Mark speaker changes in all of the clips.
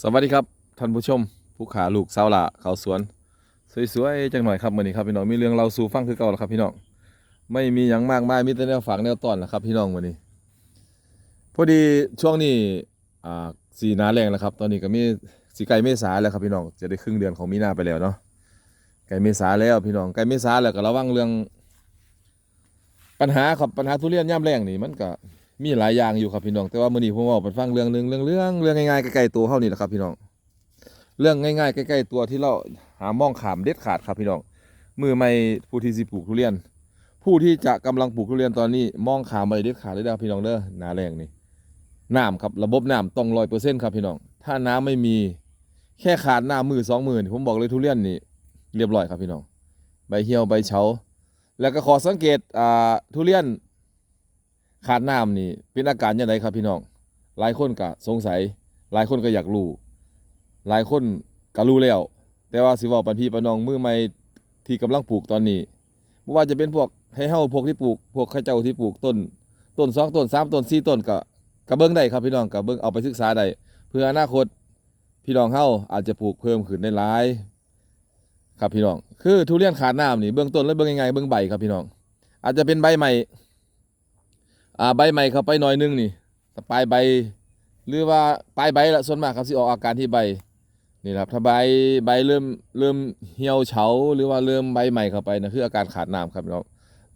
Speaker 1: สวัสดีครับท่านผู้ชมผู้ขาลูกสาวละเขาสวน สวยๆจังหน่อยครับมื่อนี้ครับพี่น้องมีเรื่องเราสู่ฟังคือเก่าแล้วครับพี่น้องไม่มีอย่างมากมายมีแต่แนวฝากแนวตอนนะครับ พี่น้องวันนี้พอดีช่วงนี้อ่าสีนาแรงแล้วครับ ตอนนี้ก็มีสีไก่เมษาแล้วครับพี่น้องจะได้ครึ่งเดือนของมีนาไปแล้วเนาะไก่เมษาแล้วพี่น้องไก่เมษาแล้วก็ระวังเรื่อง ปัญหาครับปัญหาทุเรียนย่ำแรงนี่มันก็ มีหลายอย่างอยู่ครับพี่น้อง แต่ว่ามื้อนี้ผมเอาไปฟังเรื่องหนึงเรื่องเรื่องเรื่องง่ายๆใกล้ๆตัวเฮานี่แหละครับพี่น้อง เรื่องง่ายๆใกล้ๆตัวที่เราหามองขามเด็ดขาดครับพี่น้อง มือไม่ผู้ที่สิปลูกทุเรียน ผู้ที่จะกำลังปลูกทุเรียนตอนนี้มองขามไปเด็ดขาดเลยนะพี่น้องเด้อหนาแรงนี่น้ำครับระบบน้ำต้องร้อยเปอร์เซ็นต์ครับพี่น้อง ถ้าน้ำไม่มีแค่ขาดน้ำมือสองมือนี่ผมบอกเลยทุเรียนนี่เรียบร้อยครับพี่น้อง ใบเหี่ยวใบเฉาแล้วก็ขอสังเกตอ่าทุเรียน ขาดน้ำนี่เป็นอาการยังไงครับพี่น้อง หลายคนก็สงสัย หลายคนก็อยากรู้ หลายคนก็รู้แล้ว แต่ว่าสิว้าปันพี่ปนน้องมือใหม่ที่กำลังปลูกตอนนี้บ่ว่าจะเป็นพวกให้เฮาพวกที่ปลูก พวกข้าเจ้าที่ปลูกต้น ต้นสองต้นสามต้นสี่ต้นก็ก็เบิ่งได้ครับพี่น้องก็เบิ่งเอาไปศึกษาได้เพื่ออนาคตพี่น้องเฮาอาจจะปลูกเพิ่มขึ้นได้หลาย ครับพี่น้อง คือทุเรียนขาดน้ำนี่เบื้องต้นแล้วเบื้องยังไงเบื้องใบครับพี่น้อง อาจจะเป็นใบใหม่ อ่าใบใหม่เข้าไปหน่อยนึงนี่ปลายใบ หรือว่าปลายใบละส่วนมากครับสิออกอาการที่ใบนี่ครับถ้าใบใบเริ่มเริ่มเหี่ยวเฉาหรือว่าเริ่มใบใหม่เข้าไปนะคืออาการขาดน้ำครับพี่น้อง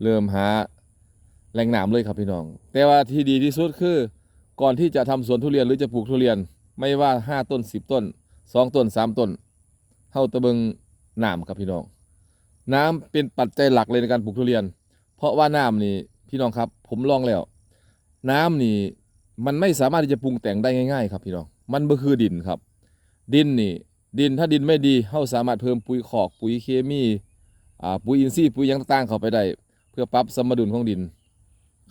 Speaker 1: เริ่มหาแหล่งน้ำเลยครับพี่น้อง แต่ว่าที่ดีที่สุดคือ ก่อนที่จะทำสวนทุเรียนหรือจะปลูกทุเรียน ไม่ว่าห้าต้นสิบต้นสองต้นสามต้นเฮาตะเบิงน้ำครับพี่น้อง น้ำเป็นปัจจัยหลักเลยในการปลูกทุเรียน เพราะว่าน้ำนี่พี่น้องครับ ผมลองแล้ว น้ำนี่ มันไม่สามารถที่จะปรุงแต่งได้ง่ายๆ ครับพี่น้องมันก็คือดินครับ ดินนี่ ดินถ้าดินไม่ดีเฮาสามารถเพิ่มปุ๋ยคอกปุ๋ยเคมีอ่าปุ๋ยอินทรีย์ปุ๋ยยังต่างๆเข้าไปได้ เพื่อปรับสมดุลของดิน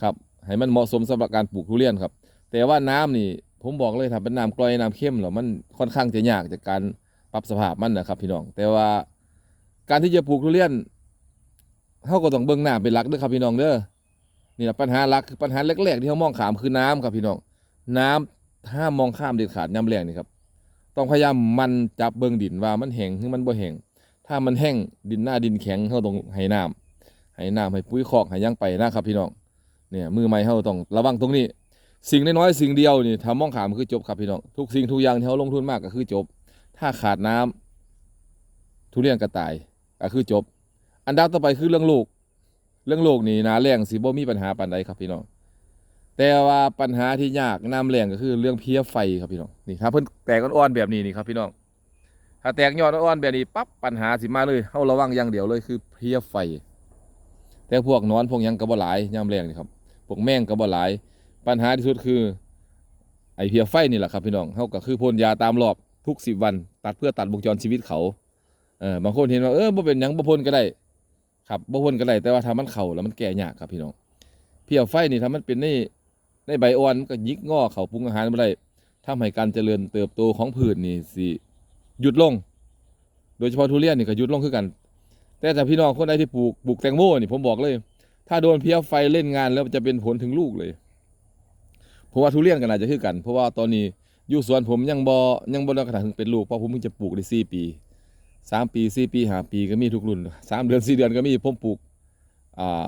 Speaker 1: ครับให้มันเหมาะสมสำหรับการปลูกทุเรียนครับ แต่ว่าน้ำนี่ ผมบอกเลยถ้าเป็นน้ำกร่อยน้ำเข้มหรอมันค่อนข้างจะยากจากการปรับสภาพมันนะครับ พี่น้อง แต่ว่าการที่จะปลูกทุเรียนเขาก็ต้องเบิ่งหน้ำเป็นหลักเด้อครับพี่น้องเด้อ นี่แหละปัญหาหลักคือปัญหาแรกๆที่เขามองขามคือน้ำครับพี่น้อง น้ำห้ามมองข้ามเด็ดขาดน้ำแรงนี่ครับ ต้องพยายามมันจับเบิ่งดินว่ามันแห้งหรือมันบ่แห้งถ้ามันแห้งดินหน้าดินแข็งเขาต้องให้น้ำให้น้ำให้ปุ๋ยคอกให้ยังไปนะครับพี่น้องเนี่ยมือใหม่เขาต้องระวังตรงนี้ สิ่งน้อยๆสิ่งเดียวนี่ถ้ามองขามคือจบครับพี่น้องทุกสิ่งทุกอย่างที่เขาลงทุนมากก็คือจบ ถ้าขาดน้ำทุเรียนก็ตายก็คือจบ อันดับต่อไปคือเรื่องโลก เรื่องโลกนี่นาแรงสิบ่มีปัญหาปานใดครับพี่น้องแต่ว่าปัญหาที่ยากน้ำแรงก็คือเรื่องเพี้ยไฟครับพี่น้องนี่ถ้าเพิ่นแตกอ่อนๆแบบนี้นี่ครับพี่น้องถ้าแตกยอดอ่อนๆแบบนี้ปั๊บปัญหาสิมาเลยเฮาระวังอย่างเดียวเลยคือเพี้ยไฟ แต่พวกนอนพวกยังก็บ่หลายยามแรงนี่ครับพวกแมงก็บ่หลาย ปัญหาที่สุดคือ ไอเพี้ยไฟนี่แหละครับพี่น้องเฮาก็คือพ่นยาตามรอบทุกสิบวัน ตัดเพื่อตัดวงจรชีวิตเขาเออบางคนเห็นว่าเออบ่เป็นหยังบ่พ่นก็ได้ ครับบ่พ่นก็ได้แต่ว่าถ้ามันเข้าแล้วมันแก่ยากครับพี่น้องเพี้ยไฟนี่ถ้ามันเป็นในในใบอ่อนก็ยิกงอเข้าปรุงอาหารบ่ได้ทำให้การเจริญเติบโตของพืชนี่สิหยุดลง โดยเฉพาะทุเรียนนี่ก็หยุดลงคือกัน แต่ถ้าพี่น้องคนใดที่ปลูกปลูกแตงโมนี่ผมบอกเลย ถ้าโดนเพี้ยไฟเล่นงานแล้วจะเป็นผลถึงลูกเลยเพราะว่าทุเรียนก็น่าจะคือกัน เพราะว่าตอนนี้อยู่สวนผมยังบ่ยังบ่ได้กระทั่งเป็นลูกเพราะผมเพิ่งจะปลูกได้สี่ปี สามปีสี่ปีห้าปีก็มีทุกรุ่นสามเดือนสี่เดือนก็มีผมปลูกอ่า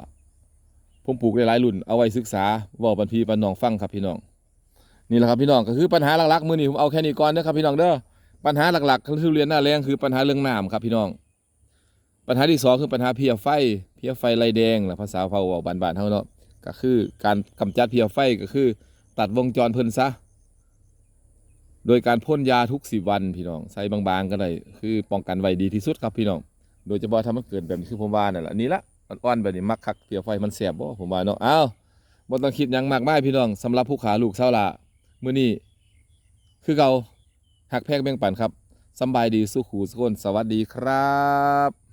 Speaker 1: ผมปลูกได้หลายรุ่นเอาไว้ศึกษาว่าบันพีปันน้องฟังครับพี่น้องนี่แหละครับพี่น้องก็คือปัญหาหลักๆมือนี้ผมเอาแค่นี้ก่อนเด้อครับพี่น้องเด้อปัญหาหลักๆคือเรียนหน้าแรงคือปัญหาเรื่องน้ำครับพี่น้อง ปัญหาที่สองคือปัญหาเพียไฟเพียไฟลายแดงหรือภาษาเผาเว้าบ้านๆเฮาเนาะก็คือการกำจัดเพียไฟก็คือ ตัดวงจรเพิ่นซะ โดยการพ่นยาทุกสิวันพี่น้องใส่บางๆก็ได้คือป้องกันไว้ดีที่สุดครับพี่น้อง โดยเฉพาะถ้ามันเกิดแบบนี้คือผมว่านั่นแหละนี่ละอ่อนๆแบบนี้มักคักเพียไฟมันแสบบ่ผมว่าเนาะอ้าวบ่ต้องคิดยังมากมายพี่น้องสำหรับผู้ขาลูกเช้าละมื้อนี้คือเก่าหักแพงแบ่งปันครับสบายดีสู้ขู่สุกคนสวัสดีครับ